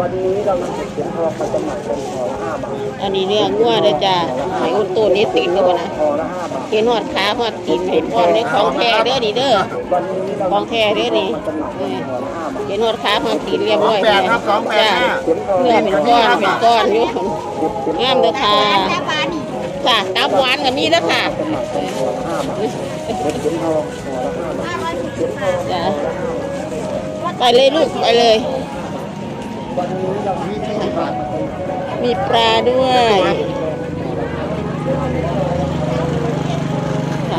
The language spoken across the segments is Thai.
วันนี้เรานำเขียนทองมาจำหน่ายเป็นทองห้าบาทอันนี้เรื่องงัวเด้อจ้าไอ้อุนตัวนี้ติดแล้วบ่นะทองละห้าบาทเห็นหอดขาหอดตีนเห็นพร้อมในของแท้เด้อนี่เด้อวันนี้เราของแท้เด้อนี่มาจำหน่ายเป็นทองห้าบาทเห็นหอดขาหอดตีนเรียบร้อยแปดครับสองแปดจ้าห้าเขียนทองเนื้อเป็นก้อนเป็นก้อนอยู่งามเด้อค่ะจ้าตับหวานก็มีเด้อค่ะจำหน่ายเป็นทองห้าบาทเขียนทองทองละห้าบาทเขียนทองจ้าไปเลยลูกไปเลยวันนี้เรา มีปลาด้วย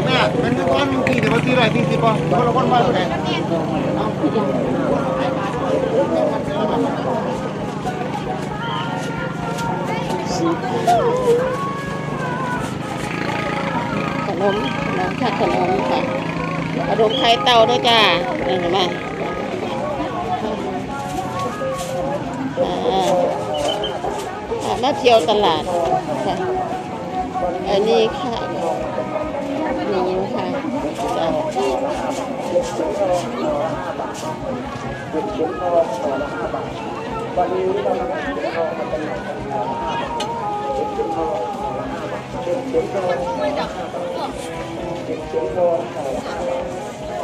แม่เป็นก้อนกี่เดี๋ยวตีไรตีสิบป่ะคนละคนมาตัวไหนขนมขนมค่ะขนมค่ะขนมไข่เต่าด้วยจ้าเห็นไหม มาเที่ยวตลาดค่ะอันนี้ค่ะนี่ค่ะจ้าเขียนทองทอละห้าบาทวันนี้เรานำเขียนทองมาจำหน่ายเทองห้าบาทเขียนทองทอละห้าบาทเขียนทองทองละห้าบาทเขียนทองทองละห้าบาท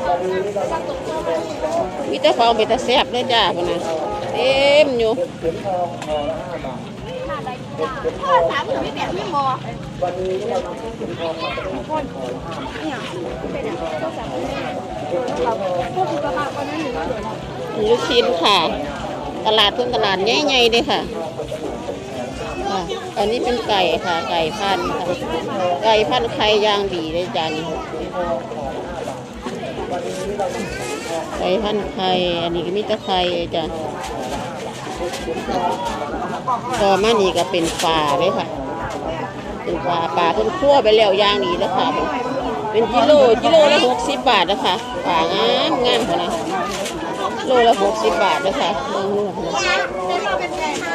วันนี้เรานำเขียนทองมีแต่ของเป็นตาแซ่บเลยจ้าคนนั้น เต็มอยู่ทองทองละห้าบาทพ่อสามหมื่นไม่แบบไม่มอวันนี้เราพ่อเนี่ยเป็นอย่างพ่อสามพ่อคือกระบะตอนนั้นหนูลูกชิ้นค่ะ ตลาดทุนตลาดใหญ่ๆเลยค่ะค่ะอันนี้เป็นไก่ค่ะ ไก่พันค่ะ ไก่พันไข่ย่างดีเลยจานี่ ไก่พันไข่อันนี้ก็มีแตะไคร่จ้ะต่อมานี่ก็เป็นปลาเลยค่ะ เป็นปลาปลาเพิ่นคั่วไปแล้วย่างดีแล้วค่ะ เป็นกิโลกิโลละหกสิบบาทนะคะปลางามงามขนาดโลละหกสิบบาทนะคะเบิ่งลูกนะเป็นเราเป็นไงค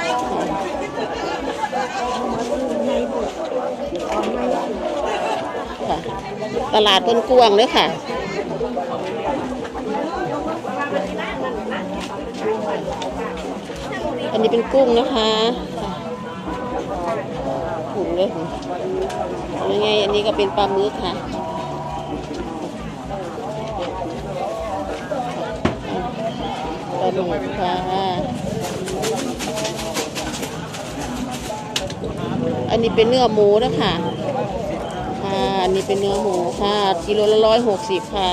่ะตลาดเพิ่นกวางเลยค่ะ อันนี้เป็นกุ้งนะคะค่ะกุ้งเลยยังไงอันนี้ก็เป็นปลาหมึกค่ะปลาหมึกค่ะอันนี้เป็นเนื้อหมูนะคะ่ะอันนี้เป็นเนื้อหมูค่ะกิโลละร้อยหกสิบค่ะ